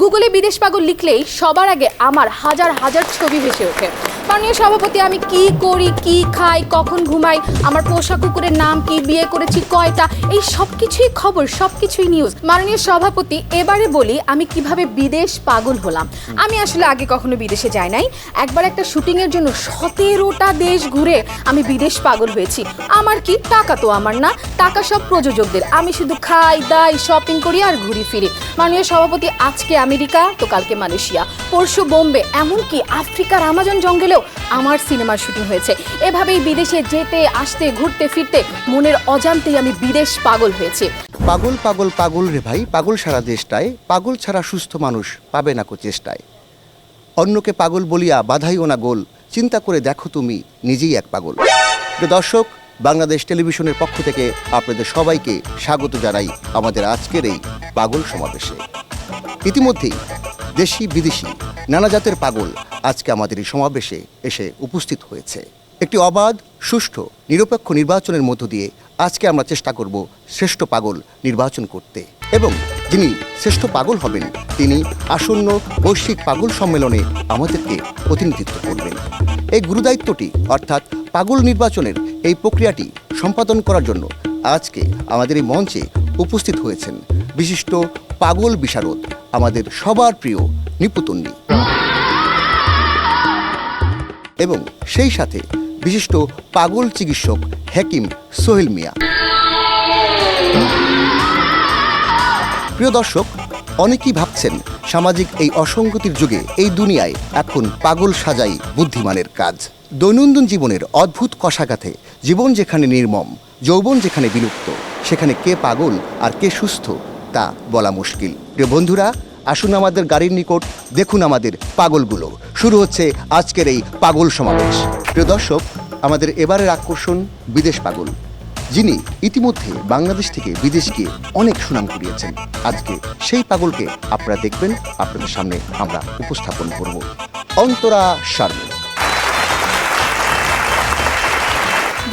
গুগলে বিদেশ পাগল লিখলেই সবার আগে আমার হাজার হাজার ছবি ভেসে ওঠে। মাননীয় সভাপতি, আমি কি করি, কি খাই, কখন ঘুমাই, আমার পোষা কুকুরের নাম কি, বিয়ে করেছি কয়টা, এই সব কিছুই খবর সব কিছুই নিউজ মাননীয় সভাপতি, এবারে বলি আমি কীভাবে বিদেশ পাগল হলাম। আমি আসলে আগে কখনো বিদেশে যাই নাই। একবার একটা শুটিংয়ের জন্য সতেরোটা দেশ ঘুরে আমি বিদেশ পাগল হয়েছি। আমার কি? টাকা তো আমার না। টাকা সব প্রযোজকদের। আমি শুধু খাই, দাই শপিং করি আর ঘুরি ফিরি। মাননীয় সভাপতি, আজকে আমেরিকা, তো কালকে মালয়েশিয়া। পরশু বোম্বে, এমনকি আফ্রিকার আমাজন জঙ্গলেও আমার সিনেমার শুটিং হয়েছে। এভাবেই বিদেশে যেতে, আসতে, ঘুরতে, ফিরতে মনের অজান্তেই আমি বিদেশ পাগল হয়েছি। পাগল পাগল পাগল রে ভাই, পাগল সারা দেশটায়, পাগল ছাড়া সুস্থ মানুষ পাবে না কো চেষ্টায়। অন্যকে পাগল বলিয়া বাধাইও না গোল, চিন্তা করে দেখো তুমি নিজেই এক পাগল। দর্শক, বাংলাদেশ টেলিভিশনের পক্ষ থেকে আপনাদের সবাইকে স্বাগত জানাই আমাদের আজকের এই পাগল সমাবেশে। ইতিমধ্যেই দেশি বিদেশি নানা জাতের পাগল আজকে আমাদের এই সমাবেশে এসে উপস্থিত হয়েছে। একটি অবাধ, সুষ্ঠু, নিরপেক্ষ নির্বাচনের মধ্য দিয়ে আজকে আমরা চেষ্টা করব শ্রেষ্ঠ পাগল নির্বাচন করতে এবং যিনি শ্রেষ্ঠ পাগল হবেন, তিনি আসন্ন বৈশ্বিক পাগল সম্মেলনে আমাদেরকে প্রতিনিধিত্ব করবেন। এই গুরুদায়িত্বটি, অর্থাৎ পাগল নির্বাচনের এই প্রক্রিয়াটি সম্পাদন করার জন্য আজকে আমাদের এই মঞ্চে উপস্থিত হয়েছেন বিশিষ্ট পাগল বিশারদ, আমাদের সবার প্রিয় নিপুতন্নি এবং সেই সাথে বিশিষ্ট পাগল চিকিৎসক হেকিম সোহেল মিয়া। প্রিয় দর্শক, অনেকেই ভাবছেন সামাজিক এই অসঙ্গতির যুগে এই দুনিয়ায় এখন পাগল সাজাই বুদ্ধিমানের কাজ। দৈনন্দিন জীবনের অদ্ভুত কষাঘাতে জীবন যেখানে নির্মম, যৌবন যেখানে বিলুপ্ত, সেখানে কে পাগল আর কে সুস্থ তা বলা মুশকিল। প্রিয় বন্ধুরা, আসুন আমাদের গাড়ির নিকট, দেখুন আমাদের পাগলগুলো। শুরু হচ্ছে আজকের এই পাগল সমাবেশ। প্রিয় দর্শক, আমাদের এবারের আকর্ষণ বিদেশ পাগল। যিনি ইতিমধ্যে বাংলাদেশ থেকে বিদেশ গিয়ে অনেক সুনাম কুড়িয়েছেন। আজকে সেই পাগলকে আপনারা দেখবেন, আপনাদের সামনে আমরা উপস্থাপন করব। অন্তরা শারমিন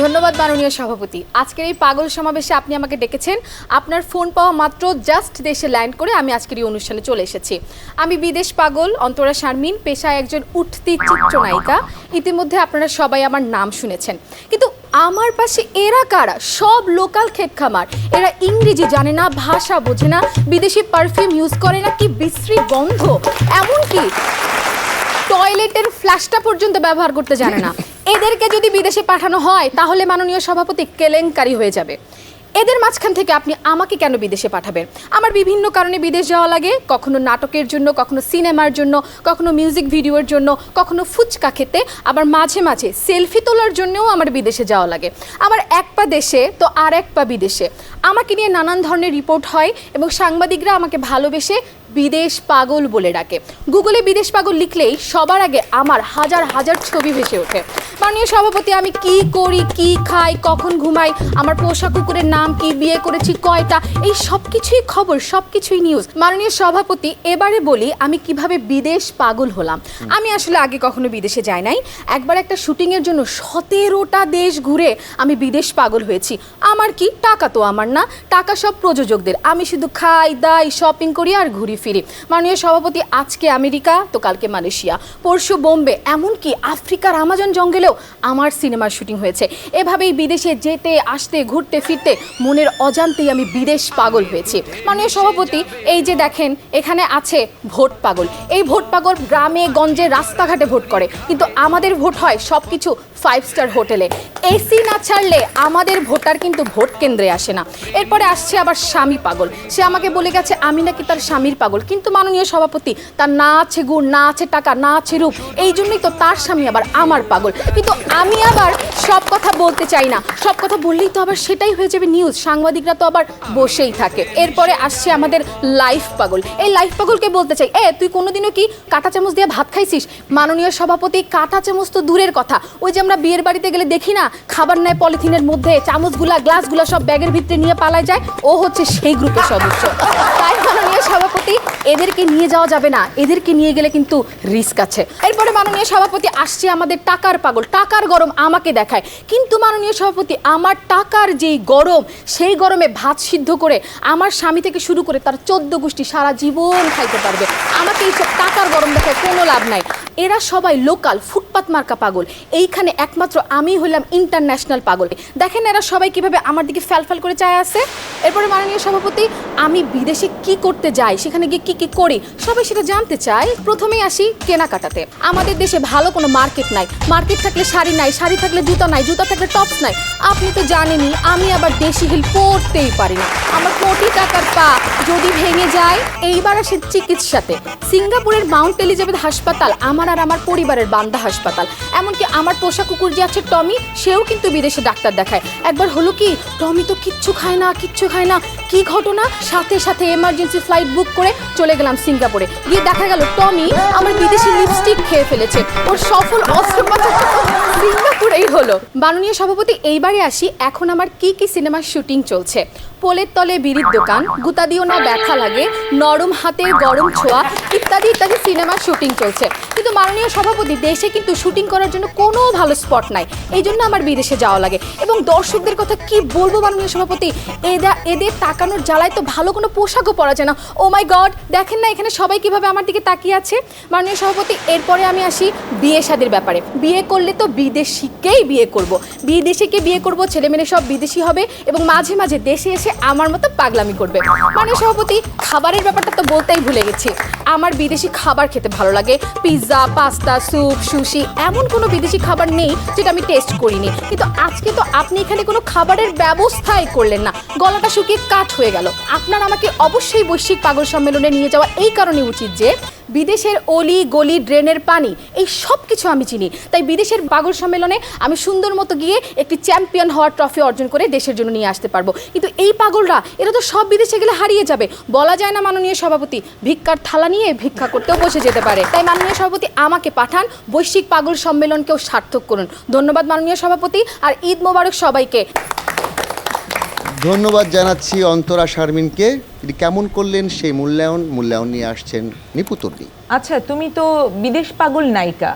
ধন্যবাদ মাননীয় সভাপতি। আজকের এই পাগল সমাবেশে আপনি আমাকে ডেকেছেন। আপনার ফোন পাওয়া মাত্র জাস্ট দেশে ল্যান্ড করে আমি আজকের এই অনুষ্ঠানে চলে এসেছি। আমি বিদেশ পাগল, অন্তরা শারমিন, পেশায় একজন উঠতি চিত্রনায়িকা। ইতিমধ্যে আপনারা সবাই আমার নাম শুনেছেন। কিন্তু আমার পাশে এরা কারা? সব লোকাল ক্ষেত খামার এরা ইংরেজি জানে না, ভাষা বোঝে না, বিদেশি পারফিউম ইউজ করে না, কি বিশ্রী গন্ধ? এমনকি টয়লেটের ফ্ল্যাশটা পর্যন্ত ব্যবহার করতে জানে না। এদেরকে যদি বিদেশে পাঠানো হয় তাহলে মাননীয় সভাপতি কেলেঙ্কারি হয়ে যাবে। এদের মাঝখান থেকে আপনি আমাকে কেন বিদেশে পাঠাবেন? আমার বিভিন্ন কারণে বিদেশ যাওয়া লাগে, কখনো নাটকের জন্য, কখনো সিনেমার জন্য, কখনো মিউজিক ভিডিওর জন্য, কখনো ফুচকা খেতে, আবার মাঝে মাঝে সেলফি তোলার জন্যও আমার বিদেশে যাওয়া লাগে। আমার এক পা দেশে, তো আর এক পা বিদেশে। আমাকে নিয়ে নানান ধরনের রিপোর্ট হয় এবং সাংবাদিকরা আমাকে ভালোবেসে বিদেশ পাগল বলে ডাকে। গুগলে বিদেশ পাগল লিখলেই সবার আগে আমার হাজার হাজার ছবি ভেসে ওঠে। মাননীয় সভাপতি, আমি কি করি, কি খাই, কখন ঘুমাই, আমার পোষা কুকুরের নাম কি বিয়ে করেছি কয়টা এই সব কিছুই খবর সব কিছুই নিউজ মাননীয় সভাপতি এবারে বলি আমি কীভাবে বিদেশ পাগল হলাম। আমি আসলে আগে কখনো বিদেশে যাই নাই। একবার একটা শুটিংয়ের জন্য সতেরোটা দেশ ঘুরে আমি বিদেশ পাগল হয়েছি। আমার কি? টাকা তো আমার না। টাকা সব প্রযোজকদের। আমি শুধু খাই দাই শপিং করি আর ঘুরি ফিরি। মাননীয় সভাপতি আজকে আমেরিকা তো কালকে মালয়েশিয়া। পরশু বোম্বে এমনকি আফ্রিকার আমাজন জঙ্গলেও আমার সিনেমার শুটিং হয়েছে। এভাবেই বিদেশে যেতে আসতে ঘুরতে ফিরতে মনের অজান্তেই আমি বিদেশ পাগল হয়েছি। মাননীয় সভাপতি, এই যে দেখেন, এখানে আছে ভোট পাগল। এই ভোট পাগল গ্রামে, গঞ্জে, রাস্তাঘাটে ভোট করে। কিন্তু আমাদের ভোট হয় সব কিছু ফাইভ স্টার হোটেলে। এসি না ছাড়লে আমাদের ভোটার কিন্তু ভোট কেন্দ্রে আসে না। এরপরে আসছে আবার স্বামী পাগল। সে আমাকে বলে গেছে, আমি নাকি তার স্বামীর পাগল। কিন্তু মাননীয় সভাপতি, তার না আছে গুণ, না আছে টাকা, না আছে রূপ, এই জন্যই তো তার স্বামী আবার আমার পাগল। কিন্তু আমি আবার সব কথা বলতে চাই না। সব কথা বললেই তো আবার সেটাই হয়ে যাবে নিউজ সাংবাদিকরা তো আবার বসেই থাকে। এরপরে আসছে আমাদের লাইফ পাগল। এই লাইফ পাগলকে বলতে চাই, এ, তুই কোনোদিনও কি কাঁটা চামচ দিয়ে ভাত খাইছিস? মাননীয় সভাপতি, কাঁটা চামচ তো দূরের কথা। ওই যে বিয়ের বাড়িতে গেলে দেখি না। খাবার নেয় পলিথিনের মধ্যে, চামচগুলা, গ্লাসগুলা সব ব্যাগের ভিতরে নিয়ে পালায় যায়। ও হচ্ছে সেই গ্রুপের সদস্য। তাই মাননীয় সভাপতি, এদেরকে নিয়ে যাওয়া যাবে না। এদেরকে নিয়ে গেলে কিন্তু রিস্ক আছে। এরপরে মাননীয় সভাপতি আসছে আমাদের টাকার পাগল। টাকার গরম আমাকে দেখায়। কিন্তু মাননীয় সভাপতি, আমার টাকার যেই গরম, সেই গরমে ভাত সিদ্ধ করে আমার স্বামী থেকে শুরু করে তার চোদ্দ গোষ্ঠী সারা জীবন খাইতে পারবে। আমাকে এইসব টাকার গরম দেখায় কোনো লাভ নাই। এরা সবাই লোকাল, ফুটপাত মার্কা পাগল। এইখানে একমাত্র আমি হলাম ইন্টারন্যাশনাল পাগল। দেখেন এরা সবাই কীভাবে আমার দিকে ফ্যালফ্যাল করে চায় আছে। এরপরে মাননীয় সভাপতি, আমি বিদেশে কি করতে যাই, সেখানে গিয়ে কি কি করি, সবাই সেটা জানতে চায়। প্রথমেই আসি কেনাকাটাতে। আমাদের দেশে ভালো কোনো মার্কেট নাই। মার্কেট থাকলে শাড়ি নাই, শাড়ি থাকলে জুতা নাই, জুতা থাকলে টপস নাই। আপনি তো জানেনই, আমি আবার দেশি হিল পরতেই পারি না। আমার কোটি টাকার পা যদি ভেঙে যায়, এইবার আসে চিকিৎসাতে। সিঙ্গাপুরের মাউন্ট এলিজাবেথ হাসপাতাল, আমার আর আমার পরিবারের বান্দা হাসপাতাল। এমনকি আমার পোষা কুকুর যে আছে টমি, সেও কিন্তু বিদেশে ডাক্তার দেখায়। একবার হলো কি, টমি তো কিচ্ছু খায় না, কিচ্ছু খায় না। কি ঘটনা? সাথে সাথে এমার্জেন্সি ফ্লাইট বুক করে চলে গেলাম সিঙ্গাপুরে। গিয়ে দেখা গেল টমি আমার বিদেশি লিপস্টিক খেয়ে ফেলেছে। ওর সফল অস্ত্রোপচারটা সিঙ্গাপুরেই হলো। মাননীয় সভাপতি, এইবারে আসি। এখন আমার কি কি সিনেমার শুটিং চলছে? পোলের তলে বিড়ির দোকান, গুতা দিও না ব্যথা লাগে, নরম হাতের গরম ছোঁয়া, ইত্যাদি ইত্যাদি সিনেমার শুটিং চলছে। কিন্তু মাননীয় সভাপতি, দেশে কিন্তু শুটিং করার জন্য কোনো ভালো স্পট নাই। এই জন্য আমার বিদেশে যাওয়া লাগে। এবং দর্শকদের কথা কি বলব মাননীয় সভাপতি? এদা এদের তাকানোর জ্বালায় তো ভালো কোনো পোশাকও পরা যায় না। ও মাই গড দেখেন না এখানে সবাই কীভাবে আমার দিকে তাকিয়ে আছে? মাননীয় সভাপতি, এরপরে আমি আসি বিয়ে শাদির ব্যাপারে। বিয়ে করলে তো বিদেশিকেই বিয়ে করব। বিদেশিকে বিয়ে করব ছেলে মেয়ে সব বিদেশি হবে এবং মাঝে মাঝে দেশে এসে আমার মতো পাগলামি করবে। মানে সভাপতি, খাবারের ব্যাপারটা তো বলতেই ভুলে গেছি। আমার বিদেশি খাবার খেতে ভালো লাগে। পিৎজা, পাস্তা, স্যুপ, সুশি, এমন কোনো বিদেশি খাবার নেই যেটা আমি টেস্ট করিনি। কিন্তু আজকে তো আপনি এখানে কোনো খাবারের ব্যবস্থাই করলেন না। গলাটা শুকিয়ে কাঠ হয়ে গেল। আপনার আমাকে অবশ্যই বৈশ্বিক পাগল সম্মেলনে নিয়ে যাওয়া এই কারণে উচিত যে, বিদেশের অলি গলি ড্রেনের পানি, এই সব কিছু আমি চিনি। তাই বিদেশের পাগল সম্মেলনে আমি সুন্দর মতো গিয়ে একটি চ্যাম্পিয়ন হওয়ার ট্রফি অর্জন করে দেশের জন্য নিয়ে আসতে পারব। কিন্তু এই পাগলরা, এরা তো সব বিদেশে গেলে হারিয়ে যাবে। বলা যায় না মাননীয় সভাপতি, ভিক্ষার থালা নিয়ে ভিক্ষা করতেও বসে যেতে পারে। তাই মাননীয় সভাপতি, আমাকে পাঠান, বৈশ্বিক পাগল সম্মেলনকেও সার্থক করুন। ধন্যবাদ মাননীয় সভাপতি, আর ঈদ মোবারক সবাইকে। ধন্যবাদ জানাচ্ছি অন্তরা শারমিনকে। তিনি কেমন করলেন সেই মূল্যায়ন? মূল্যায়ন নিয়ে আসছেন নিপুতর্ণী আচ্ছা তুমি তো বিদেশ পাগল নায়িকা।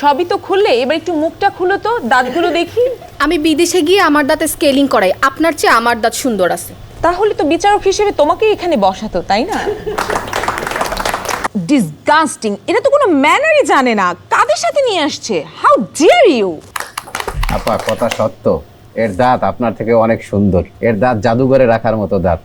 সবই তো খুললে এবার একটু মুখটা খুলো তো দাঁতগুলো দেখি। আমি বিদেশে গিয়ে আমার দাঁতে স্কেলিং করাই আপনার চেয়ে আমার দাঁত সুন্দর আছে। তাহলে তো বিচারক হিসেবে তোমাকে এখানে বসাতো তাই না? ডিসগাস্টিং এটা তো কোনো ম্যানারই জানে না। কাদের সাথে নিয়ে আসছে? হাউ ডিয়ার ইউ আপা কথা সত্য। এর দাঁত আপনার থেকে অনেক সুন্দর। এর দাঁত জাদুঘরে রাখার মতো দাঁত।